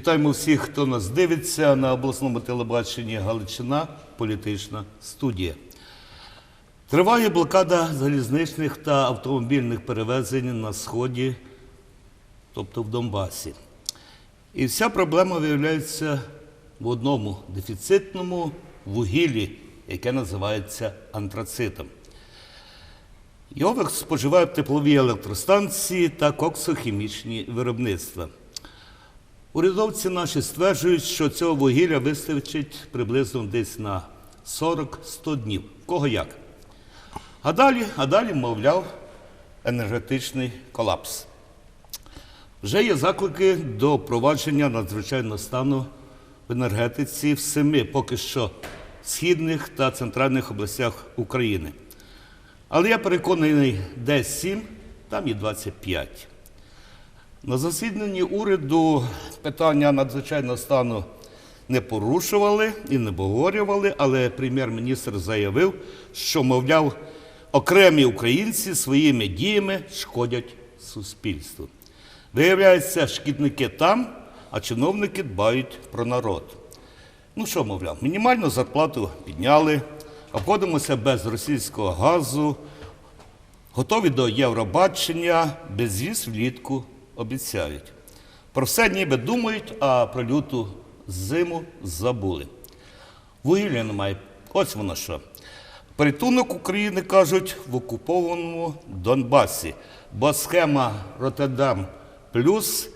Вітаємо всіх, хто нас дивиться на обласному телебаченні Галичина, політична студія. Триває блокада залізничних та автомобільних перевезень на сході, тобто в Донбасі. І вся проблема виявляється в одному дефіцитному вугіллі, яке називається антрацитом. Його споживають теплові електростанції та коксохімічні виробництва. Урядовці наші стверджують, що цього вугілля вистачить приблизно десь на 40-100 днів. Кого як? А далі, а далі, мовляв, енергетичний колапс. Вже є заклики до впровадження надзвичайного стану в енергетиці в семи, поки що східних та центральних областях України. Але я переконаний, де 7, там і 25. На засіданні уряду питання надзвичайного стану не порушували і не обговорювали, але прем'єр-міністр заявив, що, мовляв, окремі українці своїми діями шкодять суспільству. Виявляється, шкідники там, а чиновники дбають про народ. Ну що, мовляв, мінімальну зарплату підняли, обходимося без російського газу, готові до Євробачення, безвіз влітку обіцяють. Про все ніби думають, а про люту зиму забули. Вугілля немає. Ось воно що. Порятунок України кажуть в окупованому Донбасі, бо схема Роттердам плюс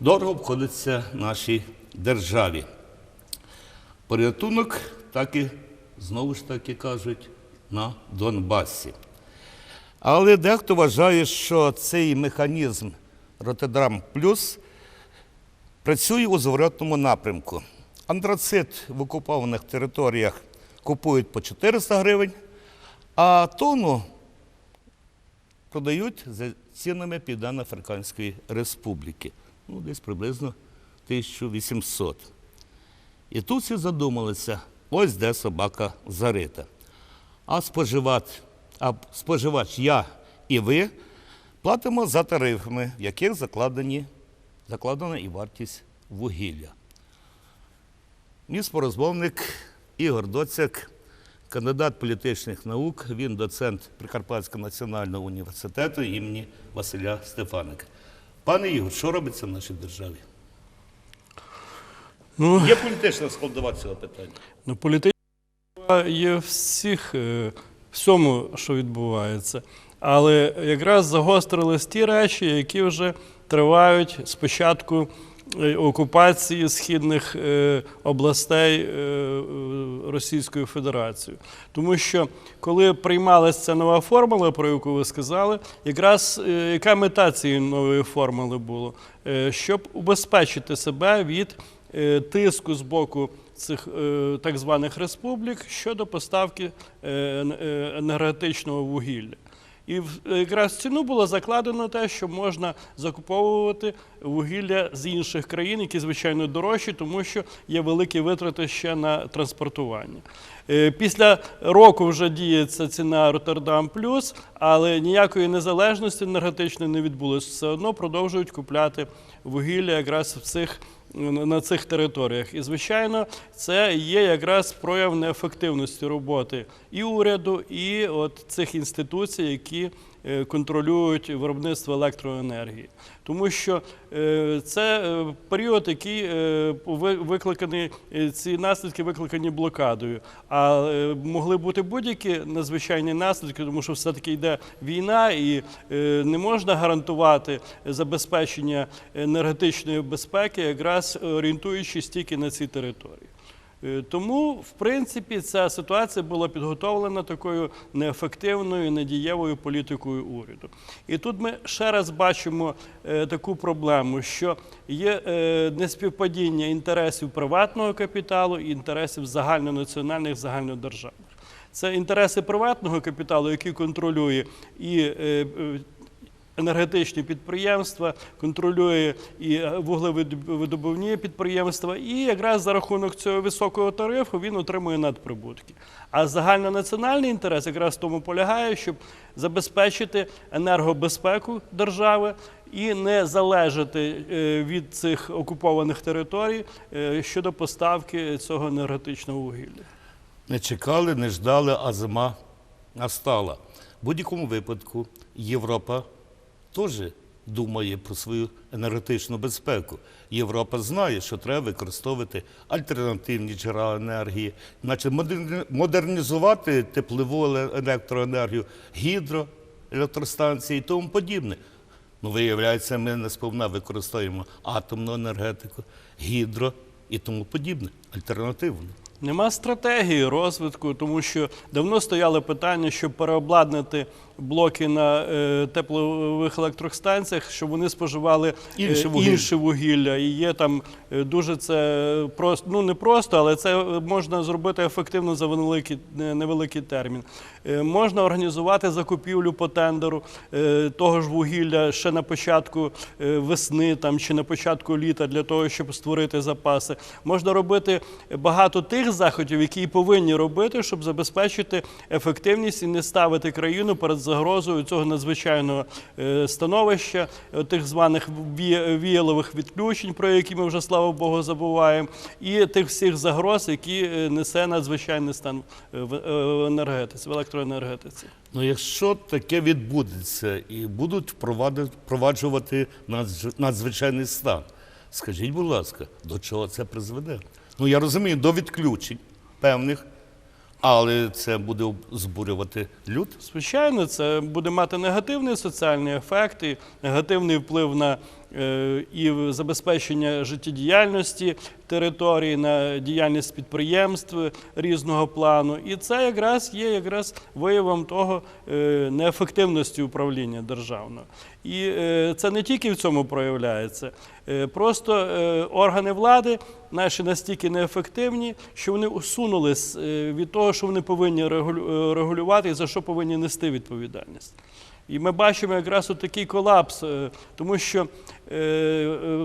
дорого обходиться нашій державі. Порятунок так і знову ж таки кажуть на Донбасі. Але дехто вважає, що цей механізм Роттердам плюс працює у зворотному напрямку. Антрацит в окупованих територіях купують по 400 гривень, а тонну продають за цінами Південно-Африканської Республіки. Ну, десь приблизно 1800. І тут всі задумалися, ось де собака зарита. А споживати, а споживач я і ви платимо за тарифами, в яких закладені, закладена і вартість вугілля. Мій спорозмовник Ігор Доцяк, кандидат політичних наук, він доцент Прикарпатського національного університету імені Василя Стефаника. Пане Ігор, що робиться в нашій державі? Ну, Є політична складова цього питання. ну політична є всіх, е, всьому, що відбувається. Але якраз загострились ті речі, які вже тривають з початку е, окупації східних е, областей е, Російською Федерацією. Тому що коли приймалася ця нова формула, про яку ви сказали, якраз яка мета цієї нової формули була? Щоб убезпечити себе від тиску з боку цих так званих республік щодо поставки ен- енергетичного вугілля. І якраз в ціну було закладено те, що можна закуповувати вугілля з інших країн, які звичайно дорожчі, тому що є великі витрати ще на транспортування. Е, Після року вже діє ця ціна Роттердам Плюс, але ніякої незалежності енергетичної не відбулося. Все одно продовжують купляти вугілля якраз в цих на цих територіях. І, звичайно, це є якраз прояв неефективності роботи і уряду, і от цих інституцій, які контролюють виробництво електроенергії. Тому що е, це е, період, який е, викликаний, е, ці наслідки викликані блокадою. А е, могли бути будь-які надзвичайні наслідки, тому що все-таки йде війна, і е, не можна гарантувати забезпечення енергетичної безпеки, якраз орієнтуючись тільки на ці території. Е, Тому, в принципі, ця ситуація була підготовлена такою неефективною, недієвою політикою уряду. І тут ми ще раз бачимо е, таку проблему, що є е, неспівпадіння інтересів приватного капіталу і інтересів загальнонаціональних, загальнодержавних. Це інтереси приватного капіталу, який контролює і енергетичні підприємства, контролює і е, вуглевидобувні підприємства, і якраз за рахунок цього високого тарифу він отримує надприбутки. А загальнонаціональний інтерес якраз в тому полягає, щоб забезпечити енергобезпеку держави і не залежати е, від цих окупованих територій е, щодо поставки цього енергетичного вугілля. Не чекали, не ждали, а зима настала. В будь-якому випадку Європа теж думає про свою енергетичну безпеку. Європа знає, що треба використовувати альтернативні джерела енергії, значить модернізувати теплову еле- електроенергію, гідроелектростанції і тому подібне. Ну, виявляється, ми не сповна використовуємо атомну енергетику, гідро і тому подібне, альтернативну. Нема стратегії розвитку, тому що давно стояло питання, щоб переобладнати блоки на е, теплових електростанціях, щоб вони споживали е, Інше вугілля. інше вугілля. І є там е, дуже це просто, ну не просто, але це можна зробити ефективно за великий, невеликий термін. Е, можна організувати закупівлю по тендеру е, того ж вугілля ще на початку е, весни там, чи на початку літа для того, щоб створити запаси. Можна робити багато тих заходів, які повинні робити, щоб забезпечити ефективність і не ставити країну перед загрозою цього надзвичайного е, становища, е, тих званих ві- віялових відключень, про які ми вже слава Богу забуваємо, і тих всіх загроз, які е, несе надзвичайний стан в енергетиці, в електроенергетиці. Ну, якщо таке відбудеться і будуть впроваджувати надз- надзвичайний стан, скажіть, будь ласка, до чого це призведе? Ну, я розумію, до відключень певних, але це буде збурювати люд. Звичайно, це буде мати негативний соціальний ефект і негативний вплив на е, і забезпечення життєдіяльності території, на діяльність підприємств різного плану. І це якраз є якраз виявом того е, неефективності управління державного. І е, це не тільки в цьому проявляється. Е, Просто е, органи влади наші настільки неефективні, що вони усунулись е, від того, що вони повинні е, регулювати і за що повинні нести відповідальність. І ми бачимо якраз от такий колапс, е, тому що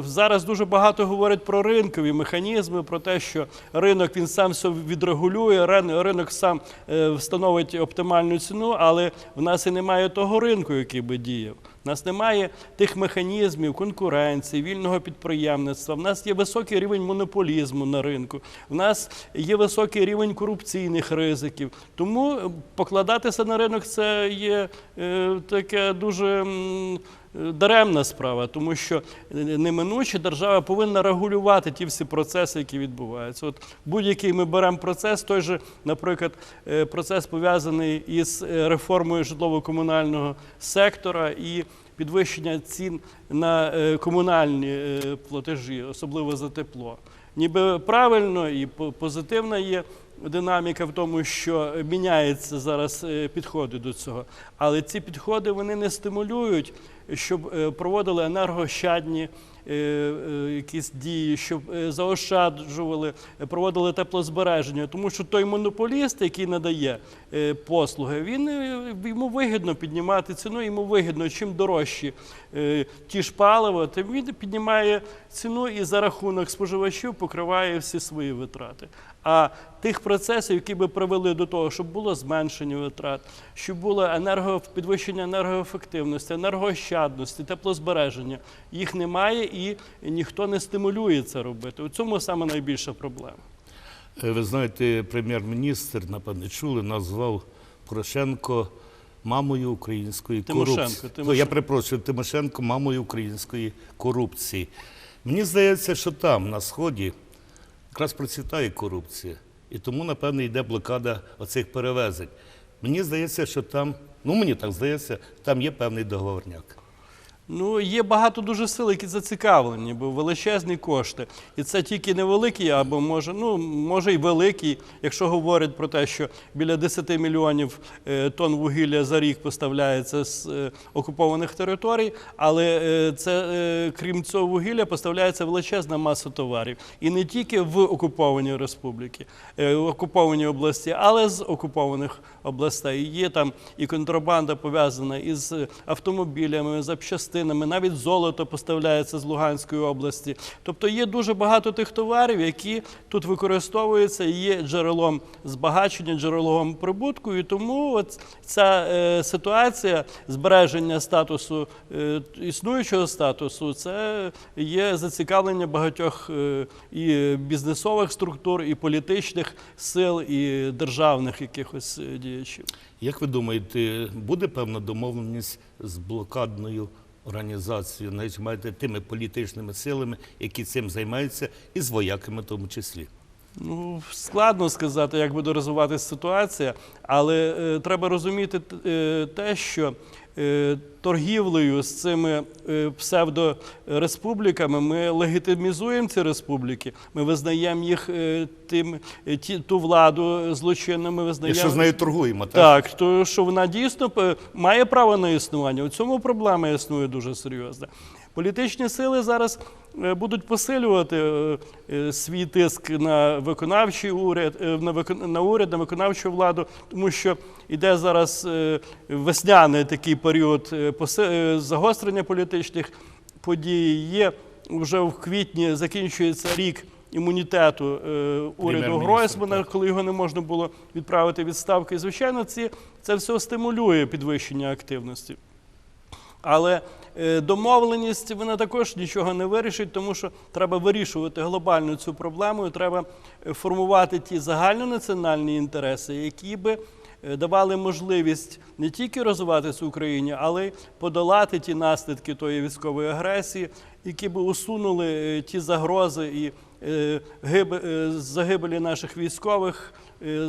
зараз дуже багато говорять про ринкові механізми, про те, що ринок він сам все відрегулює, ринок сам встановить оптимальну ціну, але в нас і немає того ринку, який би діяв. У нас немає тих механізмів конкуренції, вільного підприємництва. В нас є високий рівень монополізму на ринку. В нас є високий рівень корупційних ризиків. Тому е, покладатися на ринок це є е, таке дуже. Даремна справа, тому що неминуче держава повинна регулювати ті всі процеси, які відбуваються. От будь-який ми беремо процес, той же, наприклад, е, процес пов'язаний із е, реформою житлово-комунального сектора і підвищення цін на е, комунальні платежі, особливо за тепло. Ніби правильно і позитивна є динаміка в тому, що міняються зараз підходи до цього. Але ці підходи вони не стимулюють, щоб е, проводили енергощадні е, е, якісь дії, щоб заощаджували, проводили теплозбереження. Тому що той монополіст, який надає послуги, він йому вигідно піднімати ціну, йому вигідно, чим дорожчі ті ж паливо, тим він піднімає ціну і за рахунок споживачів покриває всі свої витрати. А тих процесів, які би привели до того, щоб було зменшення витрат, щоб було енерго, підвищення енергоефективності, енергоощадності, теплозбереження, їх немає і ніхто не стимулює це робити. У цьому саме найбільша проблема. Е, Ви знаєте, прем'єр-міністр, напевне, чули, назвав Порошенко мамою української Тимошенко, корупції. Тимошенко. Ну, Я перепрошую, Тимошенко мамою української корупції. Мені здається, що там, на Сході, якраз процвітає корупція. І тому, напевне, йде блокада оцих перевезень. Мені здається, що там, ну мені так здається, там є певний договорняк. Ну, є багато дуже сил, які зацікавлені, бо величезні кошти. І це тільки невеликі, або може, ну, може й великі, якщо говорять про те, що біля 10 мільйонів е, тонн вугілля за рік поставляється з е, окупованих територій, але е, це, крім цього вугілля, поставляється величезна маса товарів. І не тільки в окуповані республіки, в окуповані області, але з окупованих областей. Є там і контрабанда пов'язана із автомобілями, запчастинами, запчастинами, навіть золото поставляється з Луганської області. Тобто є дуже багато тих товарів, які тут використовуються і є джерелом збагачення, джерелом прибутку. І тому от ця е, ситуація збереження статусу е, існуючого статусу, це є зацікавлення багатьох е, і бізнесових структур, і політичних сил, і державних якихось е, діячів. Як ви думаєте, буде певна домовленість з блокадною організацією, навіть маєте тими політичними силами, які цим займаються, і з вояками в тому числі? Ну, складно сказати, як буде розвиватися ситуація, але е, треба розуміти е, те, що торгівлею з цими е, псевдореспубліками ми легітимізуємо ці республіки, ми визнаємо їх е, тим, е, ті, ту владу злочинну, ми визнаємо. Якщо з нею торгуємо, так? Так, то що вона дійсно має право на існування. У цьому проблема існує дуже серйозна. Політичні сили зараз е, будуть посилювати е, е, свій тиск на виконавчий уряд, на, уряд, на виконавчу владу, тому що йде зараз весняний такий період загострення політичних подій. Є вже в квітні закінчується рік імунітету е, уряду Гройсмана, коли його не можна було відправити в відставку. І, звичайно, ці, це все стимулює підвищення активності. Але домовленість вона також нічого не вирішить, тому що треба вирішувати глобальну цю проблему. і Треба е, формувати ті загальнонаціональні інтереси, які би е, давали можливість не тільки розвиватися в Україні, але й подолати ті наслідки тої військової агресії, які би усунули е, ті загрози і е, гиб- е, загибелі наших військових е,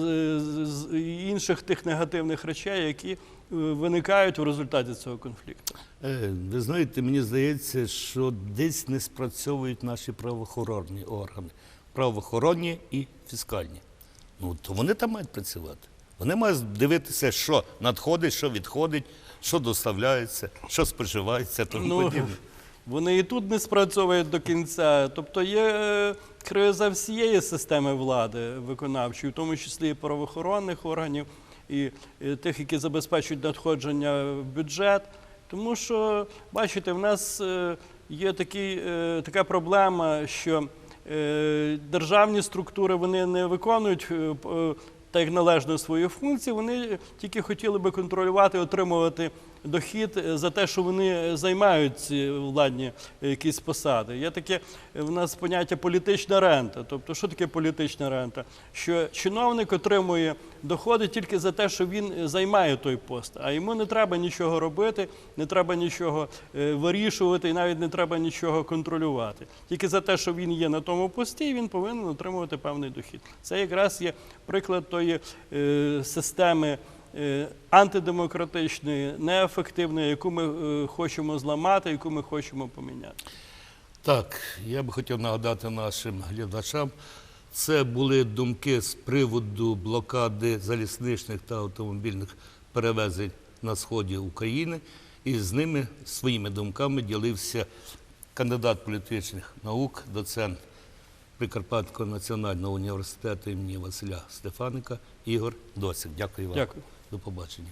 і інших тих негативних речей, які е, виникають в результаті цього конфлікту. Е, Ви знаєте, мені здається, що десь не спрацьовують наші правоохоронні органи. Правоохоронні і фіскальні. Ну, то вони там мають працювати. Вони мають дивитися, що надходить, що відходить, що доставляється, що споживається, тому Ну, подібне. вони і тут не спрацьовують до кінця. Тобто є е, криза всієї системи влади виконавчої, в тому числі і правоохоронних органів, і, тих, які забезпечують надходження в бюджет. Тому що, бачите, в нас е, є такий, е, така проблема, що е, державні структури вони не виконують так належно свої функції, вони тільки хотіли би контролювати, отримувати дохід е, за те, що вони займають ці владні е, якісь посади. Є таке е, в нас поняття політична рента. Тобто, що таке політична рента? Що чиновник отримує доходи тільки за те, що він е, займає той пост, а йому не треба нічого робити, не треба нічого е, вирішувати і навіть не треба нічого контролювати. Тільки за те, що він є на тому пості, він повинен отримувати певний дохід. Це якраз є приклад тої е, системи е, антидемократичної, неефективної, яку ми е, хочемо зламати, яку ми хочемо поміняти. Так, я би хотів нагадати нашим глядачам. Це були думки з приводу блокади залізничних та автомобільних перевезень на сході України. І з ними своїми думками ділився кандидат політичних наук, доцент Прикарпатського національного університету імені Василя Стефаника Ігор Досик. Дякую вам. Дякую. До побачення.